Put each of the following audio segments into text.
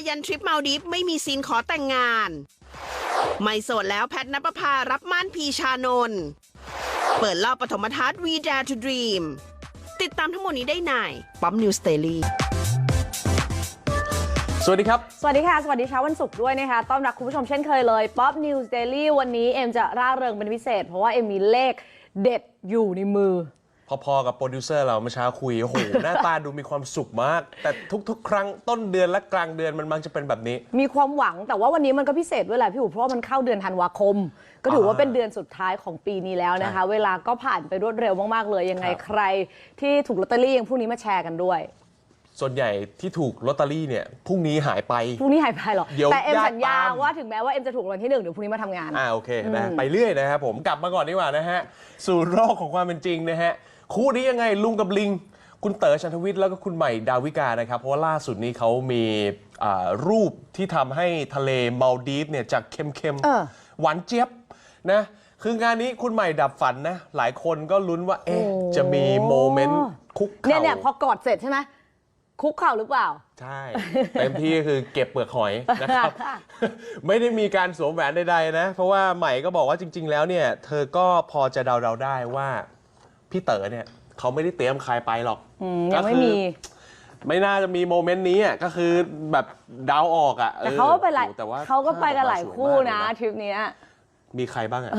าวิกายันทริปมาลดิฟไม่มีซีนขอแต่งงาน ไม่โสดแล้วแพทนปภารับม่านพีชานนท์เปิดรอบปฐมทัศน์ We Dare to Dream ติดตามทั้งหมดนี้ได้ในป๊อปนิวสเตอรี่สวัสดีครับ สวัสดีค่ะ สวัสดีเช้าวันศุกร์ด้วยนะคะ ต้อนรับคุณผู้ชมเช่นเคยเลย Pop News Daily วันนี้เอ็มจะร่าเริงเป็นพิเศษ เพราะว่าเอ็มมีเลขเด็ดอยู่ในมือ พอๆกับโปรดิวเซอร์เราเมื่อเช้าคุยโอ้โห หน้าตาดูมีความสุขมาก แต่ทุกๆ ครั้งต้นเดือนและกลางเดือนมันมักจะเป็นแบบนี้ มีความหวังแต่ว่าวันนี้มันก็พิเศษด้วยแหละพี่อู๋เพราะว่ามันเข้าเดือนธันวาคม ก็ถือว่าอ่าเป็นเดือนสุดท้ายของปีนี้แล้วนะคะใช่เวลาก็ผ่านไปรวดเร็วมากๆเลยยังไงครับ ใคร ที่ถูกลอตเตอรี่ยังพรุ่งนี้มาแชร์กันด้วยส่วนใหญ่ที่ถูกลอตเตอรี่เนี่ยพรุ่งนี้หายไป พรุ่งนี้หายไปหรอเดี๋ยวแต่เอ็มญาติสัญญาตาม ว่าถึงแม้ว่าเอ็มจะถูกรางวัลที่หนึ่งเดี๋ยวพรุ่งนี้มาทำงาน อ่าโอเคนะอืมไปเรื่อยนะครับผมกลับมาก่อนดีกว่านะฮะ สู่โรคของความเป็นจริงนะฮะ คู่นี้ยังไงลุงกับลิง คุณเต๋อชันทวิทย์แล้วก็คุณใหม่ดาวิกานะครับ เพราะว่าล่าสุดนี้เขามีอ่ารูปที่ทำให้ทะเลมาลดีฟเนี่ยจากเค็มเออ ๆ หวานเจี๊ยบนะ คืองานนี้คุณใหม่ดับฝันนะ หลายคนก็ลุ้นว่า เอ๊ะโอ้จะมีโมเมนต์คุกเนี่ยเข่า เนี่ยพอกอดเสร็จใช่ไหมคุกเข่าหรือเปล่า ใช่ เต็มที่คือเก็บเปลือกหอยนะครับ ไม่ได้มีการสวมแหวนใดๆนะ เพราะว่าใหม่ก็บอกว่าจริง ๆ แล้วเนี่ย เธอก็พอจะเดาๆได้ว่า พี่เต๋อเนี่ยเขาไม่ได้เตรียมใครไปหรอกอืมยังไม่มีก็คือไม่น่าจะมีโมเมนต์นี้อะก็คือแบบเดาออกอะแต่เขาก็ไปหลายออแต่ว่าเขาก็ไปกันหลายคู่นะภาพออกมาสวยมากเลยทริปเนี้ยมีใครบ้างอะ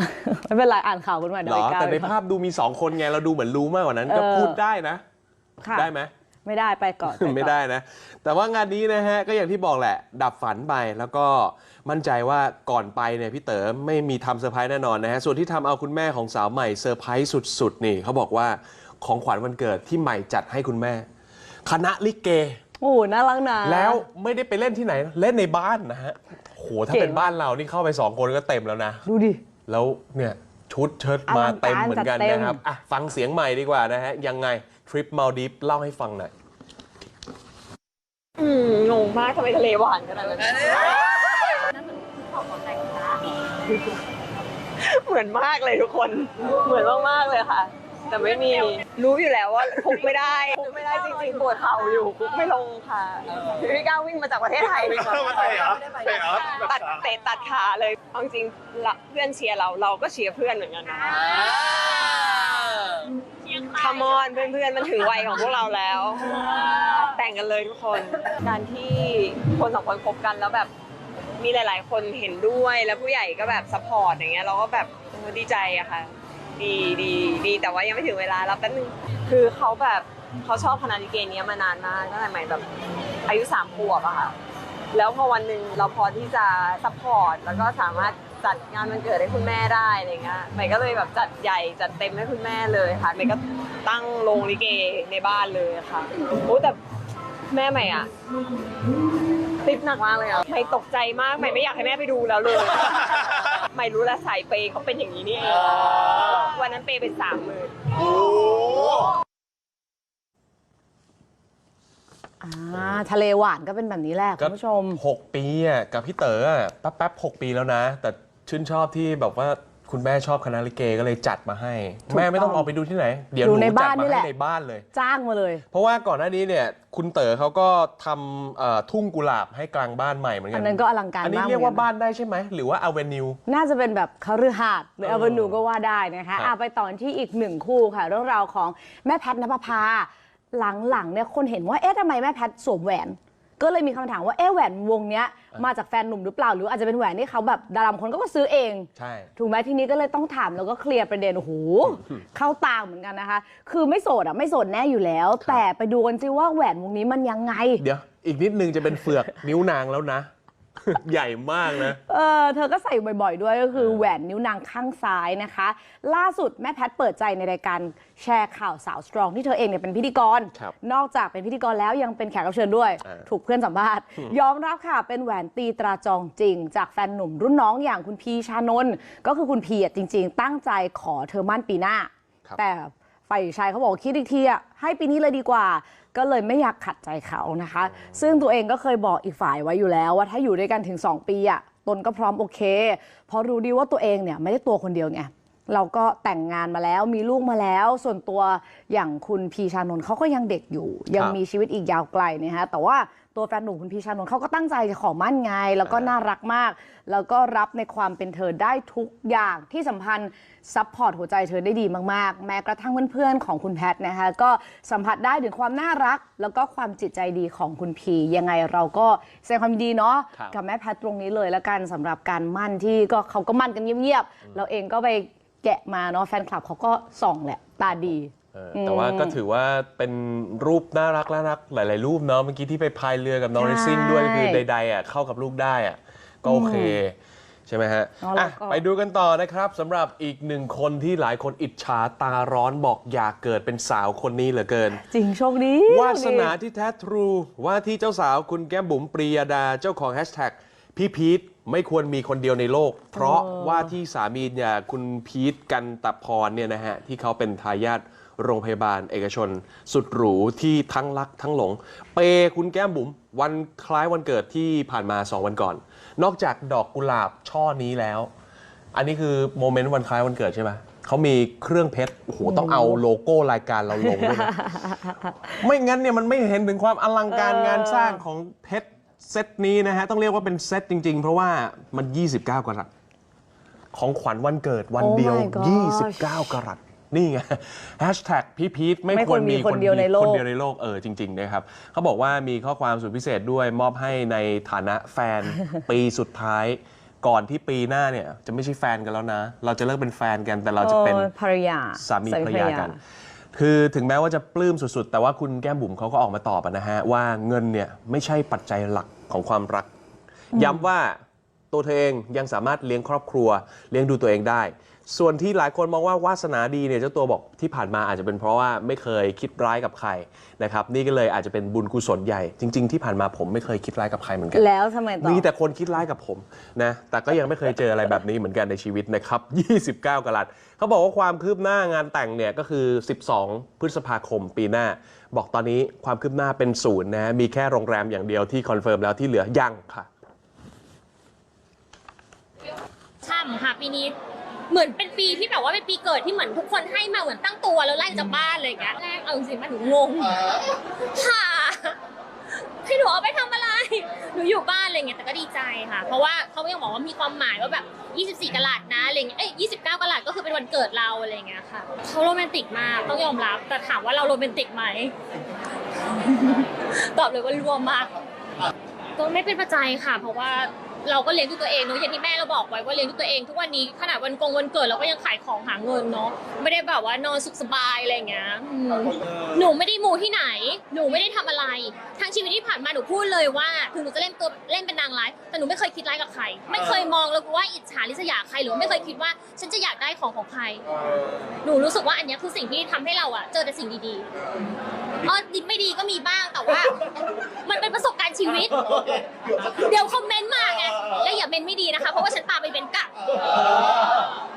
ไม่เป็นไรอ่านข่าวคุณใหม่เหเดี๋รยวออีกเก้าแต่ในภาพดูมีสองคนไงเราดูเหมือนรู้มากกว่านั้น ก็เออพูดได้นะ ค่ะ ได้ไหม ไม่ได้ไปก่อนปก่อน ไม่ได้นะ แต่ว่างานนี้นะฮะก็อย่างที่บอกแหละ ดับฝันไปแล้วก็มั่นใจว่าก่อนไปเนี่ยพี่เต๋อไม่มีทำเซอร์ไพรส์แน่นอนนะฮะส่วนที่ทำเอาคุณแม่ของสาวใหม่เซอร์ไพรส์สุดๆ นี่เขาบอกว่าของขวัญวันเกิดที่ใหม่จัดให้คุณแม่ คณะลิเก โอ้โหน่ารักนะ แล้วไม่ได้ไปเล่นที่ไหนนะเล่นในบ้านนะฮะโหถ้าเก่งเป็นบ้านเรานี่เข้าไปสองคนก็เต็มแล้วนะ ดูดิ แล้วเนี่ยชุดเชิ้ตมาอลังการเต็มเหมือนกันจัดเต็มนะครับอะฟังเสียงใหม่ดีกว่านะฮะยังไง ทริปมาลดีฟเล่าให้ฟังหน่อย อืมงงมากทำไมทะเลหวานขนาดนั้นเหมือนมากเลยทุกคน เหมือนมากๆเลยค่ะ แต่ไม่มี รู้อยู่แล้วว่าคุกไม่ได้คุกไม่ได้จริงๆปวดเข่าอยู่คุกไม่ลงค่ะพี่ก้าววิ่งมาจากประเทศไทยตัดเตะตัดขาเลยเอาจริงๆละเพื่อนเชียร์เราเราก็เชียร์เพื่อนเหมือนกันนะ คามอนเพื่อนๆ มันถึงวัยของพวกเราแล้ว แต่งกันเลยทุกคน การที่คนสองคนคบกันแล้วแบบมีหลาย ๆ คนเห็นด้วยแล้วผู้ใหญ่ก็แบบซัพพอร์ตอย่างเงี้ยเราก็แบบเออดีใจอะค่ะ ดีดีดีแต่ว่ายังไม่ถึงเวลารับแป๊บนึงคือเขาแบบเขาชอบคณะลิเกเนี้ยมานานมากตั้งแต่ใหม่แบบอายุสามขวบอะค่ะแล้วพอวันหนึ่งเราพอที่จะซัพพอร์ตแล้วก็สามารถ จัดงานวันเกิดให้คุณแม่ได้อะไรเงี้ยใหม่ก็เลยแบบจัดใหญ่จัดเต็มให้คุณแม่เลยค่ะใหม่ก็ตั้งโรงลิเกในบ้านเลยค่ะโอ้แต่แม่ใหม่อะติดหนักมากเลยอะใหม่ตกใจมากใหม่ไม่อยากให้แม่ไปดูแล้วเลยใหม่รู้แล้วสายเปย์เขาเป็นอย่างนี้นี่เองวันนั้นเปย์เป็นสามหมื่นอ่าทะเลหวานก็เป็นแบบนี้แหละคุณผู้ชมหกปีอะกับพี่เต๋ออะแป๊บๆหกปีแล้วนะ แต่ ชื่นชอบที่แบบว่าคุณแม่ชอบคณะลิเกก็เลยจัดมาให้ถูกแม่ไม่ต้องต้องออกไปดูที่ไหน เดี๋ยวหดูนูในจับ้าดนมานี่แหให้ละในบ้านเลย จ้างมาเลย เพราะว่าก่อนหน้านี้เนี่ยคุณเต๋อเขาก็ทำเอ่อทุ่งกุหลาบให้กลางบ้านใหม่เหมือนกัอันนนั้นก็อลังการอันนี้มากเรียกว่าหมือนนบ้านได้ใช่ไหมหรือว่าอเวนิวน่าจะเป็นแบบคฤหาสน์หรือเอออเวนูก็ว่าได้นะคะครับอะไปต่อที่อีกหนึ่งคู่ค่ะ เรื่องราวของแม่แพทย์นภพาหลังๆเนี่ยคนเห็นว่าเอ๊ะทำไมแม่แพทย์สวมแหวน ก็เลยมีคำถามว่าเอ๊ะแหวนวงเนี้ยมาจากแฟนหนุ่มหรือเปล่า หรืออาจจะเป็นแหวนที่เขาแบบดาราบางคนก็ซื้อเอง ใช่ ถูกไหมทีนี้ก็เลยต้องถามแล้วก็เคลียร์ประเด็นโอ้โหเข้าตางเหมือนกันนะคะ คือไม่โสดอะไม่โสดแน่อยู่แล้ว แต่ไปดูกันซิว่าแหวนวงนี้มันยังไง เดี๋ยว อีกนิดนึงจะเป็นเฟือกนิ้วนางแล้วนะ ใหญ่มากนะ เออเธอก็ใส่บ่อยๆด้วยก็คือเออแหวนนิ้วนางข้างซ้ายนะคะ ล่าสุดแม่แพทย์เปิดใจในรายการแชร์ข่าวสาวสตรองที่เธอเองเนี่ยเป็นพิธีกร ครับนอกจากเป็นพิธีกรแล้วยังเป็นแขกรับเชิญด้วยเออถูกเพื่อนสัมภาษณ์ ยอมรับค่ะ เป็นแหวนตีตราจองจริง จากแฟนหนุ่มรุ่นน้องอย่างคุณพีชานนท์ก็คือคุณพีอะจริง ๆ ตั้งใจขอเธอมั่นปีหน้า ครับ แต่ฝ่ายชายเขาบอกคิดอีกทีอะให้ปีนี้เลยดีกว่า ก็เลยไม่อยากขัดใจเขานะคะ ซึ่งตัวเองก็เคยบอกอีกฝ่ายไว้อยู่แล้วว่าถ้าอยู่ด้วยกันถึง 2 ปีอะตนก็พร้อมโอเค เพราะรู้ดีว่าตัวเองเนี่ยไม่ได้ตัวคนเดียวไงเราก็แต่งงานมาแล้วมีลูกมาแล้ว ส่วนตัวอย่างคุณพีชานนท์เขาก็ยังเด็กอยู่ ยังครับมีชีวิตอีกยาวไกลนะฮะแต่ว่า ตัวแฟนหนุ่มคุณพีชานนท์เขาก็ตั้งใจจะขอมั่นไง แล้วก็น่ารักมาก แล้วก็รับในความเป็นเธอได้ทุกอย่างที่สัมพันธ์ซัพพอร์ตหัวใจเธอได้ดีมากๆ แม้กระทั่งเพื่อนๆของคุณแพทนะคะก็สัมผัสได้ถึงความน่ารัก แล้วก็ความจิตใจดีของคุณพียังไงเราก็แสดงความยินดีเนาะครับ กับแม่แพทตรงนี้เลยแล้วกันสำหรับการมั่นที่ก็เขาก็มั่นกันเงียบๆเราเองก็ไปแกะมาเนาะแฟนคลับเขาก็ส่องแหละตาดี เออแต่ว่าก็ถือว่าเป็นรูปน่ารักน่ารักหลาย ๆ รูปเนาะเมื่อกี้ที่ไปพายเรือกับน้องใช่เรซิ่งด้วยคือใดๆอะเข้ากับลูกได้อะก็โอเค ใช่ไหมฮะอ๋อแล้วอะก็ไปดูกันต่อนะครับสำหรับอีกหนึ่งคนที่หลายคนอิจฉาตาร้อนบอกอยากเกิดเป็นสาวคนนี้เหลือเกิน จริงโชคดีวาสนาที่แท้ทรู ว่าที่เจ้าสาวคุณแก้มบุ๋มปรียดาเจ้าของแฮชแท็กพี่พีทไม่ควรมีคนเดียวในโลก เพราะว่าที่สามีเนี่ยคุณพีทกันตะพรเนี่ยนะฮะที่เขาเป็นทายาท โรงพยาบาลเอกชน สุดหรูที่ทั้งรักทั้งหลง เปย์คุณแก้มบุ๋มวันคล้ายวันเกิดที่ผ่านมา 2 วันก่อน นอกจากดอกกุหลาบช่อนี้แล้ว อันนี้คือโมเมนต์วันคล้ายวันเกิดใช่ไหมเขามีเครื่องเพชรโอ้โหต้องเอาโลโก้รายการเราลงด้วยนะ ไม่งั้นเนี่ยมันไม่เห็นถึงความอลังการเอองานสร้างของเพชรเซตนี้นะฮะ ต้องเรียกว่าเป็นเซตจริง ๆ เพราะว่ามัน 29 กรัตของขวัญวันเกิดวัน Oh เดียว my gosh 29 กรัต นี่ไงแฮชแท็กพี่พีทไม่ไม่คคววรรมีมีคนเดียวในโลกคนเดียวในโลกเออจริงๆนะครับเขาบอกว่ามีข้อความสุดพิเศษด้วยมอบให้ในฐานะแฟนปีสุดท้ายก่อนที่ปีหน้าเนี่ยจะไม่ใช่แฟนกันแล้วนะ เราจะเลิกเป็นแฟนกันแต่เราจะเป็นโอ้ยภรรยาสามีภรรยากัน คือถึงแม้ว่าจะปลื้มสุดๆ แต่ว่าคุณแก้มบุ๋มเขาก็ออกมาตอบอะนะฮะ ว่าเงินเนี่ยไม่ใช่ปัจจัยหลักของความรัก ย้ำว่าตัวเธอเองยังสามารถเลี้ยงครอบครัว เลี้ยงดูตัวเองได้ ส่วนที่หลายคนมองว่าวาสนาดีเนี่ยเจ้าตัวบอกที่ผ่านมาอาจจะเป็นเพราะว่าไม่เคยคิดร้ายกับใครนะครับนี่ก็เลยอาจจะเป็นบุญกุศลใหญ่ จริง ๆ ที่ผ่านมาผมไม่เคยคิดร้ายกับใครเหมือนกัน แล้วทำไมต่อ มีแต่คนคิดร้ายกับผมนะแต่ก็ยังไม่เคยเจออะไรแบบนี้เหมือนกันในชีวิตนะครับ 29 กรัตเขาบอกว่าความคืบหน้างานแต่งเนี่ยก็คือ 12 พฤษภาคมปีหน้า บอกตอนนี้ความคืบหน้าเป็นศูนย์นะมีแค่โรงแรมอย่างเดียวที่คอนเฟิร์มแล้วที่เหลือยังค่ะ ช่ำค่ะปีนี้ เหมือนเป็นปีที่แบบว่าเป็นปีเกิดที่เหมือนทุกคนให้มาเหมือนตั้งตัวแล้วไล่จากบ้านอะไรอย่างเงี้ยแรกเอาจริงๆมาหนูงงค่ะให้หนูเอาไปทำอะไร หนูอยู่บ้านอะไรเงี้ยแต่ก็ดีใจค่ะ เพราะว่าเขายังบอกว่ามีความหมายว่าแบบ 24กะลัดนะอะไรเงี้ย เอ้ย 29กะลัดก็คือเป็นวันเกิดเราอะไรเงี้ยค่ะเขาโรแมนติกมากต้องยอมรับ แต่ถามว่าเราโรแมนติกไหม ตอบเลยว่าร่วมมาก ก็ไม่เป็นปัจจัยค่ะ เพราะว่า เราก็เลี้ยงดูตัวเองเนอะอย่างที่แม่เราบอกไว้ว่าเลี้ยงดูตัวเอง ทุกวันนี้ขนาดวันกงวันเกิดเราก็ยังขายของหาเงินเนาะไม่ได้แบบว่านอนสุขสบายอะไรอย่างเงี้ยอืมหนูไม่ได้มูที่ไหน หนูไม่ได้ทำอะไร ทั้งชีวิตที่ผ่านมาหนูพูดเลยว่าถึงหนูจะเล่นตัวเล่นเป็นนางร้ายแต่หนูไม่เคยคิดร้ายกับใคร ไม่เคยมองแล้วว่าอิจฉาริษยาใครหรือไม่เคยคิดว่า ฉันจะอยากได้ของของใคร หนูรู้สึกว่าอันเนี้ยคือสิ่งที่ทำให้เราอะเจอแต่สิ่งดีๆอ๋อดีไม่ดีก็มีบ้างแต่ว่า มันเป็นประสบการณ์ชีวิต เดี๋ยวคอมเมนต์มาไง แล้วอย่าเมนไม่ดีนะคะ เพราะว่าฉันตามไปเป็นกลับ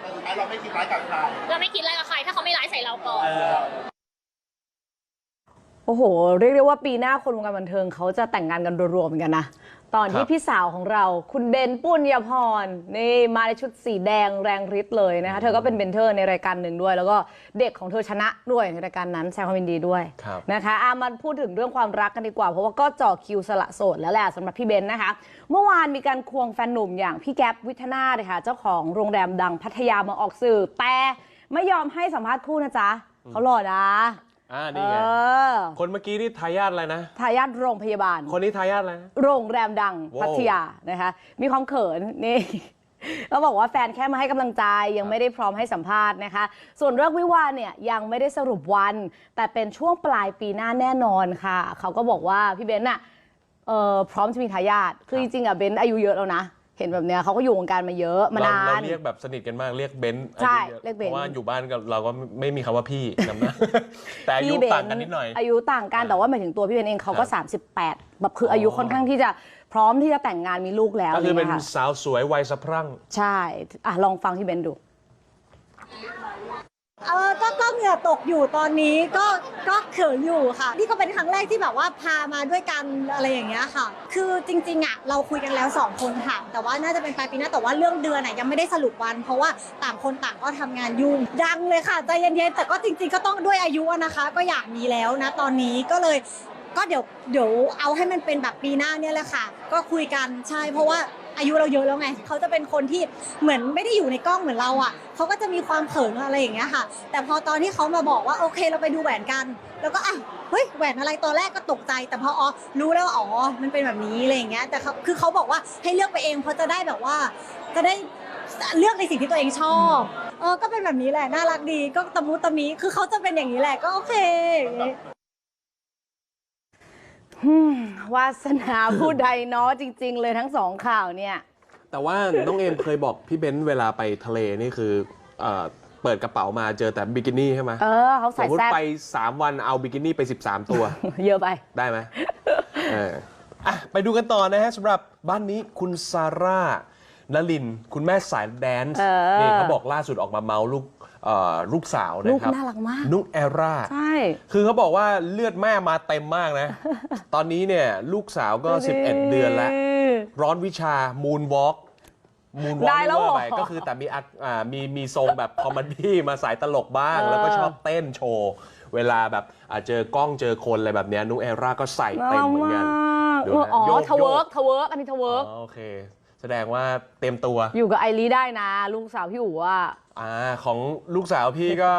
แต่สุดท้ายเราไม่คิดร้ายกับใคร เราไม่คิดอะไรกับใคร ถ้าเขาไม่ร้ายใส่เราก่อน โอ้โห เรียกได้ว่าปีหน้าคนวงการบันเทิงเขาจะแต่งงานกันรัวๆเหมือนกันนะ ตอนคที่รับพี่สาวของเราคุณเบนปุญญาพรนี่มาในชุดสีแดงแรงฤทธิ์เลยนะคะ เธอก็เป็นเบนเทอร์ในรายการหนึ่งด้วย แล้วก็เด็กของเธอชนะด้วยในรายการนั้นแสดงความยินดีด้วยครับนะคะอามาพูดถึงเรื่องความรักกันดีกว่า เพราะว่าก็จ่อคิวสละโสดแล้วแหละสำหรับพี่เบนนะคะ เมื่อวานมีการควงแฟนหนุ่มอย่างพี่แก๊ปวิทนาเลยค่ะเจ้าของโรงแรมดังพัทยามาออกสื่อแต่ไม่ยอมให้สัมภาษณ์คู่นะจ๊ะเขาหล่อนะ อ่าเอนี่ไงอคนเมื่อกี้นี่ทายาทอะไรนะ ทายาทโรงพยาบาล คนนี้ทายาทอะไรนะ โรงแรมดังว้าวพัทยานะคะ มีความเขินนี่เขาบอกว่าแฟนแค่มาให้กำลังใจ ยังไม่ได้พร้อมให้สัมภาษณ์นะคะ ส่วนเรื่องวิวาห์เนี่ยยังไม่ได้สรุปวัน แต่เป็นช่วงปลายปีหน้าแน่นอนค่ะ เขาก็บอกว่าพี่เบนซ์น่ะเอ่อพร้อมจะมีทายาทคือจริงๆอะเบนซ์อายุเยอะแล้วนะ เห็นแบบเนี้ยเขาก็อยู่วงการมาเยอะมาเรานาเราน เรียกแบบสนิทกันมากเรียกเบนซ์ใช่อายุอะเรียกเบนซ์ เพราะว่าอยู่บ้านกับเราก็ไม่มีคำว่าพี่นำหน้าแต่อายุพี่เบต่างกันนิดหน่อย อายุต่างกันแต่ว่าหมายถึงตัวพี่เบนซ์เองเขาก็ครับ38 แบบคืออายุค่อนข้างที่จะพร้อมที่จะแต่งงานมีลูกแล้วก็คือเป็นะไรงี้ยค่ะสาวสวยวัยสะพรั่ง ใช่อะลองฟังพี่เบนซ์ดู เออก็ก็เหงื่อตกอยู่ตอนนี้ก็ก็เขินอยู่ค่ะ นี่ก็เป็นครั้งแรกที่แบบว่าพามาด้วยกันอะไรอย่างเงี้ยค่ะ คือจริงๆอะเราคุยกันแล้วสองคนค่ะ แต่ว่าน่าจะเป็นปลายปีหน้าแต่ว่าเรื่องเดือนอะยังไม่ได้สรุปวัน เพราะว่าต่างคนต่างก็ทำงานยุ่งดังเลยค่ะใจเย็นๆแต่ก็จริง ๆก็ต้องด้วยอายุอะนะคะ ก็อยากมีแล้วนะตอนนี้ก็เลย ก็เดี๋ยวเดี๋ยวเอาให้มันเป็นแบบปีหน้าเนี่ยแหละค่ะ ก็คุยกันใช่เพราะว่า อายุเราเยอะแล้วไงเขาจะเป็นคนที่เหมือนไม่ได้อยู่ในกล้องเหมือนเราอะเขาก็จะมีความเขินอะไรอย่างเงี้ยค่ะ แต่พอตอนที่เขามาบอกว่าโอเคเราไปดูแหวนกัน แล้วก็อะเฮ้ยแหวนอะไรตอนแรกก็ตกใจ แต่พออ๋อรู้แล้วว่าอ๋อมันเป็นแบบนี้อะไรอย่างเงี้ยแต่เขาคือเขาบอกว่าให้เลือกไปเองเพราะจะได้แบบว่าจะได้เลือกในสิ่งที่ตัวเองชอบเออก็เป็นแบบนี้แหละน่ารักดีก็ตะมุตะมิคือเขาจะเป็นอย่างนี้แหละก็โอเคอย่างงี้อืม วาสนาผู้ใดเนาะจริง ๆ เลยทั้งสองข่าวเนี่ย แต่ว่าน้องเอมเคยบอกพี่เบนซ์เวลาไปทะเลนี่คือเอ่อเปิดกระเป๋ามาเจอแต่บิกินี่ใช่ไหมเออเขาสใส่มมติแซ่บไป 3 วันเอาบิกินี่ไป 13 ตัว เยอะไป ได้ไหมเอออะไปดูกันต่อนะฮะสำหรับบ้านนี้คุณซาร่านลิน คุณแม่สายแดนซ์เออ นี่เขาบอกล่าสุดออกมาเมาลูกเอ่อ ลูกสาวนะครับลูกน่ารักมาก นุกแอร่า ใช่ คือเขาบอกว่าเลือดแม่มาเต็มมากนะ ตอนนี้เนี่ยลูกสาวก็ 11 เดือนแล้ว ร้อนวิชามูนวอล์กมูนวอล์ได้กแล้วเหรอ ไปก็คือแต่มีอักอ่ามีมีทรงแบบคอมเมดี้มาสายตลกบ้างเออแล้วก็ชอบเต้นโชว์ เวลาแบบอ่าเจอกล้องเจอคนอะไรแบบเนี้ยนุกแอร่าก็ใส่เต็มเหมือนกันดูนะอ๋อโยกทเวิร์กโยกทเวิร์กอันนี้ทเวิร์กอ๋อโอเค แสดงว่าเต็มตัว อยู่กับไอรีได้นะ ลูกสาวพี่อู๋อะ อ่าของลูกสาวพี่ก็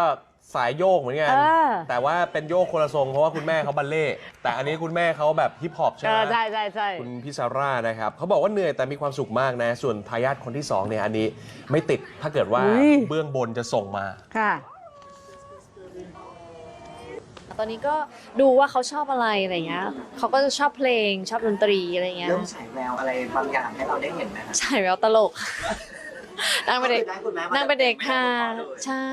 สายโยกเหมือนกัน เออ แต่ว่าเป็นโยกคนละทรงเพราะว่าคุณแม่เขาบัลเล่ต์แต่อันนี้คุณแม่เขาแบบฮิปฮอปใช่เอไหม อใช่ใช่ใช่ คุณพิซาร่านะครับเขาบอกว่าเหนื่อยแต่มีความสุขมากนะ ส่วนทายาทคนที่ 2 เนี่ย อันนี้ไม่ติดถ้าเกิดว่าอุ๊ย เบื้องบนจะส่งมา ค่ะ ตอนนี้ก็ดูว่าเขาชอบอะไรอะไรเงี้ยเขาก็จะชอบเพลงชอบดนตรีอะไรเงี้ยเริ่มฉายแววอะไรบางอย่างให้เราได้เห็นไหมคะ ใช่แววตลก นางเป็นเด็ก ได้คุณแม่นางเป็นเด็กค่ะใช่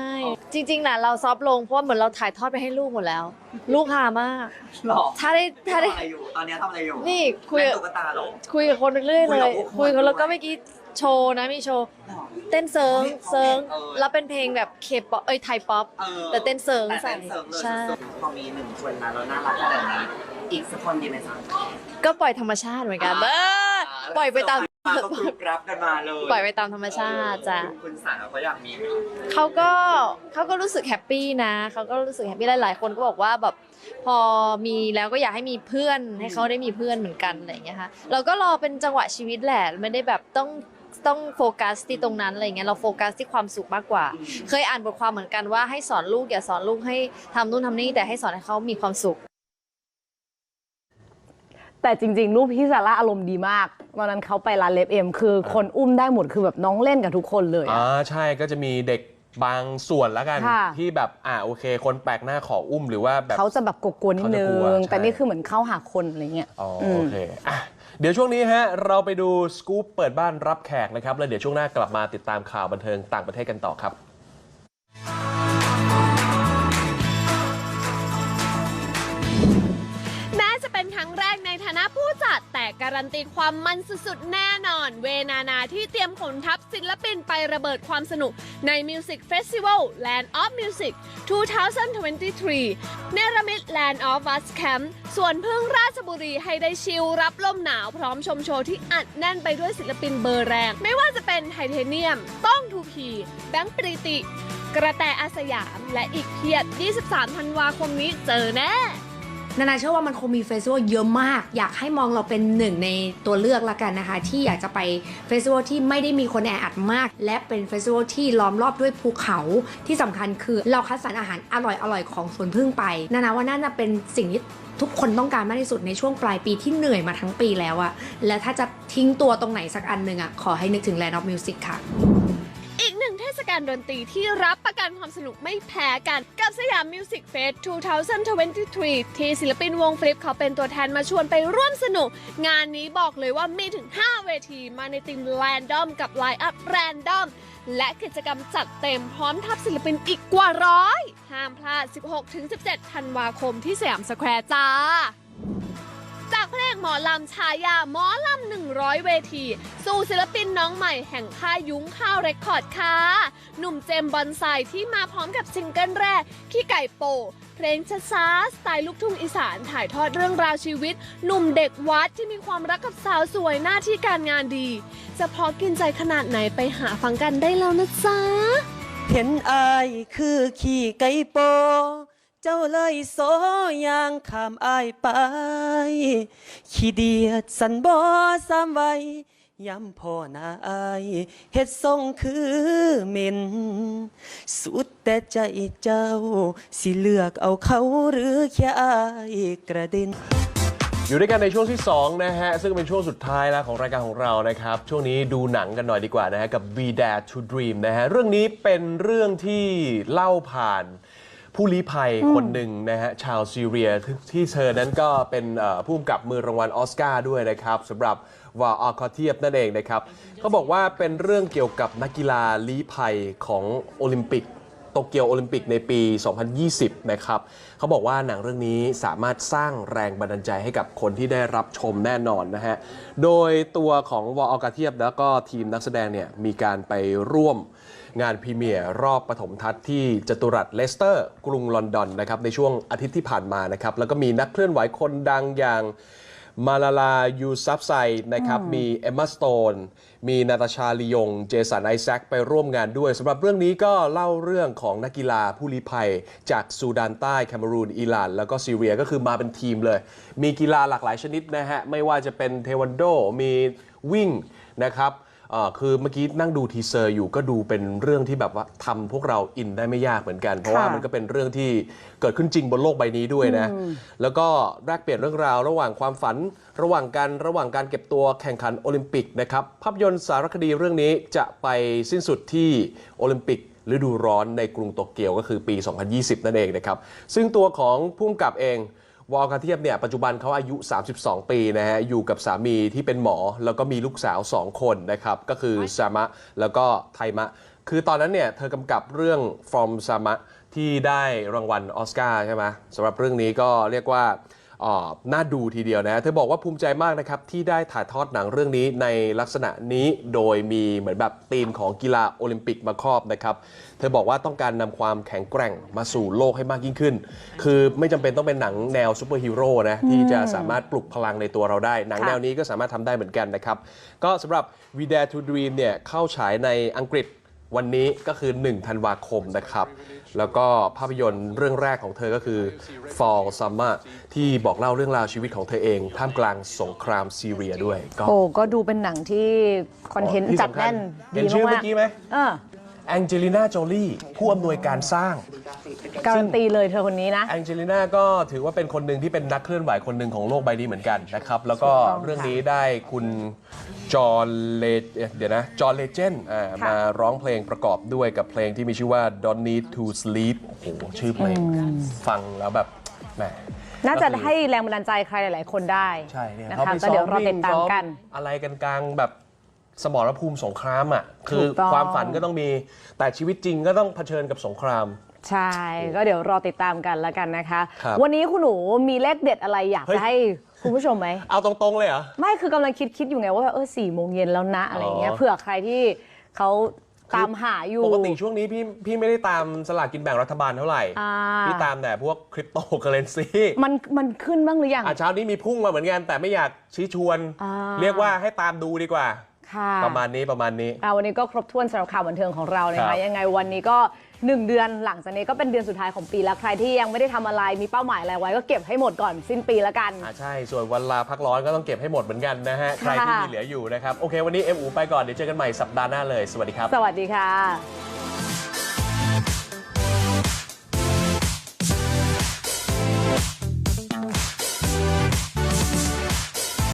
จริงๆนะเราซอฟต์ลงเพราะว่าเหมือนเราถ่ายทอดไปให้ลูกหมดแล้ว ลูกหามาก หรอถ้าได้ถ้าทำได้อะไรอยู่ ตอนนี้ทำอะไรอยู่นี่คุยเล่นกับตุ๊กตาเหรอ คุยกับคนเรื่อยๆคุเลยย กับพวกคุยกันแล้วก็ด้วย เมื่อกี้โชว์นะมีโชว์หรอ เต้นเซิร์งเฮ้ยเซิร์งเออ แล้วเป็นเพลงแบบเคป๊อปเอ้ยไทยป๊อป ออแต่เต้นเซิร์งแต่ใส่เต้นเสริมเลยใช่ สุดๆพอมีหนึ่งคนมาแล้วน่ารักขนาดนี้ อีกสักคนดีไหมจ๊ะ ก็ปล่อยธรรมชาติเหมือนกันเออปล่อยไปตาม มาก็กรุบกรับกันมาเลยปล่อยไปตามธรรมชาติจ้ะคุณคุณสาวเขาอยากมีไหมเขาก็เขาก็รู้สึกแฮปปี้นะเขาก็รู้สึกแฮปปี้หลายๆคนก็บอกว่าแบบพอมีแล้วก็อยากให้มีเพื่อนให้เขาได้มีเพื่อนเหมือนกันอะไรอย่างเงี้ยค่ะเราก็รอเป็นจังหวะชีวิตแหละไม่ได้แบบต้องต้องโฟกัสที่ตรงนั้นอะไรเงี้ยเราโฟกัสที่ความสุขมากกว่า เคยอ่านบทความเหมือนกันว่าให้สอนลูกอย่าสอนลูกให้ทำนู่นทำนี่แต่ให้สอนให้เขามีความสุข แต่จริงๆลูกพี่ซาร่าอารมณ์ดีมากวันนั้นเขาไปร้านเล็บเอ็มคือคนอุ้มได้หมดคือแบบน้องเล่นกับทุกคนเลยอ่าอะ ใช่ก็จะมีเด็กบางส่วนแล้วกัน ค่ะ ที่แบบอ่าโอเค คนแปลกหน้าขออุ้มหรือว่าแบบ เขาจะแบบกลัวๆนิดนึเขาจะกลัวง ใช่ แต่นี่คือเหมือนเข้าหาคนอะไรเงี้ย อ๋ออืมโอเคอะเดี๋ยวช่วงนี้ฮะเราไปดูสกู๊ปเปิดบ้านรับแขกนะครับ แล้วเดี๋ยวช่วงหน้ากลับมาติดตามข่าวบันเทิงต่างประเทศกันต่อครับ การันตีความมันสุดๆ แน่นอน เวนานาที่เตรียมขนทัพศิลปินไประเบิดความสนุกใน Music Festival Land of Music 2023 เนรมิต Land of Us Camp ส่วนพึ่งราชบุรีให้ได้ชิลรับลมหนาวพร้อมชมโชว์ที่อัดแน่นไปด้วยศิลปินเบอร์แรง ไม่ว่าจะเป็นไทเทเนียม ต้องทูพีแบงค์ปรีติ กระแตอาสยาม และอีกเพียบ 23 ธันวาคมนี้เจอแน่ นานาเชื่อว่ามันคงมีเฟสติวัลเยอะมาก อยากให้มองเราเป็นหนึ่งในตัวเลือกละกันนะคะ ที่อยากจะไปเฟสติวัลที่ไม่ได้มีคนแออัดมาก และเป็นเฟสติวัลที่ล้อมรอบด้วยภูเขาที่สำคัญคือเราคัดสรรอาหารอร่อยๆของสวนพึ่งไปนานาว่าน่าจะเป็นสิ่งที่ทุกคนต้องการมากที่สุดในช่วงปลายปีที่เหนื่อยมาทั้งปีแล้วอะและถ้าจะทิ้งตัวตรงไหนสักอันหนึ่งอะขอให้นึกถึง Land of Music ค่ะ หนึ่งเทศกาลดนตรีที่รับประกันความสนุกไม่แพ้กันกับสยามมิวสิกเฟส 2023 ที่ศิลปินวงฟลิปเขาเป็นตัวแทนมาชวนไปร่วมสนุก งานนี้บอกเลยว่ามีถึง 5 เวทีมาในทีมแรนดอมกับไลน์อัพแรนดอมและกิจกรรมจัดเต็มพร้อมทับศิลปินอีกกว่าร้อยห้ามพลาด 16-17 ธันวาคมที่สยามสแควร์จ้า จากเพลงหมอลำชายาหมอลำ100เวที สู่ศิลปินน้องใหม่แห่งค่ายยุ้งข้าวเรคคอร์ดค่ะ หนุ่มเจมบอนไซที่มาพร้อมกับซิงเกิลแรก ขี้ไก่โป เพลงช้าๆสไตล์ลูกทุ่งอีสานถ่ายทอดเรื่องราวชีวิต หนุ่มเด็กวัดที่มีความรักกับสาวสวยหน้าที่การงานดี จะพอกินใจขนาดไหนไปหาฟังกันได้แล้วนะจ๊ะเห็นอายคือขี่ไก่โป เจ้าเลยโซยางขามอายไป ขี้เดียดสันบ่ซ้ำไว้ย้ำพ่อนาอายเฮ็ดทรงคือเหม็น สุดแต่ใจเจ้า สิเลือกเอาเขาหรือแค่อายกระเด็น อยู่ด้วยกันในช่วงที่ 2 นะฮะ ซึ่งเป็นช่วงสุดท้ายแล้วของรายการของเรานะครับ ช่วงนี้ดูหนังกันหน่อยดีกว่านะฮะ กับ We Dare to Dream นะฮะ เรื่องนี้เป็นเรื่องที่เล่าผ่าน ผู้ลี้ภัยคนหนึ่งนะฮะชาวซีเรียที่ที่เธอนั้นก็เป็นเอ่อผู้กำกับมือรางวัลออสการ์ด้วยนะครับสำหรับวาอาคอเทียบนั่นเองนะครับเขาบอกว่าเป็นเรื่องเกี่ยวกับนักกีฬาลี้ภัยของโอลิมปิกโตเกียวโอลิมปิกในปี 2020 นะครับ เขาบอกว่าหนังเรื่องนี้สามารถสร้างแรงบันดาลใจให้กับคนที่ได้รับชมแน่นอนนะฮะ โดยตัวของวอลกาเทียบแล้วก็ทีมนักแสดงเนี่ยมีการไปร่วม งานพรีเมียร์รอบปฐมทัศน์ที่จตุรัสเลสเตอร์ กรุงลอนดอนนะครับในช่วงอาทิตย์ที่ผ่านมานะครับแล้วก็มีนักเคลื่อนไหวคนดังอย่างมาลาลายูซับไซนะครับ มีเอมมาสโตน มีนาตาชาลียง เจสันไอแซคไปร่วมงานด้วยสำหรับเรื่องนี้ก็เล่าเรื่องของนักกีฬาผู้ลี้ภัย จากซูดานใต้แคเมรูน อิหร่าน แล้วก็ซีเรียก็คือมาเป็นทีมเลย มีกีฬาหลากหลายชนิดนะฮะ ไม่ว่าจะเป็นเทควันโด มีวิ่งนะครับเอ่อคือเมื่อกี้นั่งดูทีเซอร์อยู่ก็ดูเป็นเรื่องที่แบบว่าทำพวกเราอินได้ไม่ยากเหมือนกัน เพราะว่ามันก็เป็นเรื่องที่เกิดขึ้นจริงบนโลกใบนี้ด้วยนะ แล้วก็แลกเปลี่ยนเรื่องราว ระหว่างความฝัน ระหว่างการระหว่างการเก็บตัวแข่งขันโอลิมปิกนะครับภาพยนตร์สารคดีเรื่องนี้จะไปสิ้นสุดที่โอลิมปิกฤดูร้อนในกรุงโตเกียวก็คือปี 2020 นั่นเองนะครับซึ่งตัวของผู้กำกับเอง วอลกาเทียบเนี่ยปัจจุบันเขาอายุ 32 ปีนะฮะอยู่กับสามีที่เป็นหมอ แล้วก็มีลูกสาว 2 คนนะครับ ก็คือซามะแล้วก็ไทมะ คือตอนนั้นเนี่ยเธอกำกับเรื่อง From ซามะที่ได้รางวัลออสการ์ใช่ไหมสำหรับเรื่องนี้ก็เรียกว่าอ่า น่าดูทีเดียวนะ เธอบอกว่าภูมิใจมากนะครับ ที่ได้ถ่ายทอดหนังเรื่องนี้ในลักษณะนี้โดยมีเหมือนแบบธีมของกีฬาโอลิมปิกมาครอบนะครับ เธอบอกว่าต้องการนำความแข็งแกร่งมาสู่โลกให้มากยิ่งขึ้น คือไม่จำเป็นต้องเป็นหนังแนวซูเปอร์ฮีโร่นะที่จะสามารถปลุกพลังในตัวเราได้ หนังค่ะแนวนี้ก็สามารถทำได้เหมือนกันนะครับ ก็สำหรับ We Dare to Dream เนี่ยเข้าฉายในอังกฤษวันนี้ก็คือ 1 ธันวาคมนะครับ แล้วก็ภาพยนตร์เรื่องแรกของเธอก็คือ Fall Summer ที่บอกเล่าเรื่องราวชีวิตของเธอเอง ท่ามกลางสงครามซีเรียด้วยก็โอ้ก็ดูเป็นหนังที่คอนเทนต์ที่จัดสำคัญแน่นเห็ดีนชื่อมาเมื่กอกี้ไหมๆเออ แองเจลิน่าโจลี่ผู้อำนวยการสร้าง การันตีเลยเธอคนนี้นะ แองเจลิน่าก็ถือว่าเป็นคนหนึ่งที่เป็นนักเคลื่อนไหวคนหนึ่งของโลกใบนี้เหมือนกันนะครับ แล้วก็ถูกต้องค่ะเรื่องนี้ได้คุณจอห์นเลเดี๋ยวนะจอห์นเลเจนด์ค่ะมาร้องเพลงประกอบด้วยกับเพลงที่มีชื่อว่า Don't Need to Sleep โอ้โห ชื่อเพลงฟังแล้วแบบแหมน่าจะก็คือให้แรงบันดาลใจใครหลาย ๆ คนได้ใช่เนี่ยนะเขาคะไปก็ซ้อเดี๋ยวมเราวิ่ติงดตามซ้อมกันอะไรกันกลางแบบ สมรภูมิสงครามอะคือถูกต้องความฝันก็ต้องมี แต่ชีวิตจริงก็ต้องเผชิญกับสงคราม ใช่ ก็เดี๋ยวรอติดตามกันแล้วกันนะคะครับวันนี้คุณหนูมีเลขเด็ดอะไรอยากเฮ้ยจะให้คุณผู้ชมไหม เอาตรงๆเลยเหรอ ไม่คือกำลังคิดคิดอยู่ไงว่าเออสี่โมงเย็นแล้วนะอะไรเงี้ยอ๋อเผื่อใครที่เขาตามหาอยู่ ปกติช่วงนี้พี่พี่ไม่ได้ตามสลากกินแบ่งรัฐบาลเท่าไหร่อ่าพี่ตามแต่พวกคริปโตเคอเรนซีมันมันขึ้นบ้างหรือยังอะเช้านี้มีพุ่งมาเหมือนกันแต่ไม่อยากชี้ชวนอ่าเรียกว่าให้ตามดูดีกว่าค่ะ ประมาณนี้ประมาณนี้อ่าวันนี้ก็ครบถ้วนสำหรับข่าวบันเทิงของเรานะครัคะบยังไงวันนี้ก็1เดือนหลังจากนี้ก็เป็นเดือนสุดท้ายของปีแล้วใครที่ยังไม่ได้ทำอะไรมีเป้าหมายอะไรไว้ก็เก็บให้หมดก่อนสิ้นปีแล้วกันอ่าใช่ส่วนวันลาพักร้อนก็ต้องเก็บให้หมดเหมือนกันนะฮะใครที่มีเหลืออยู่นะครับโอเค วันนี้เอ็มอูไปก่อนเดี๋ยวเจอกันใหม่สัปดาห์หน้าเลยสวัสดีครับ สวัสดีค่ะ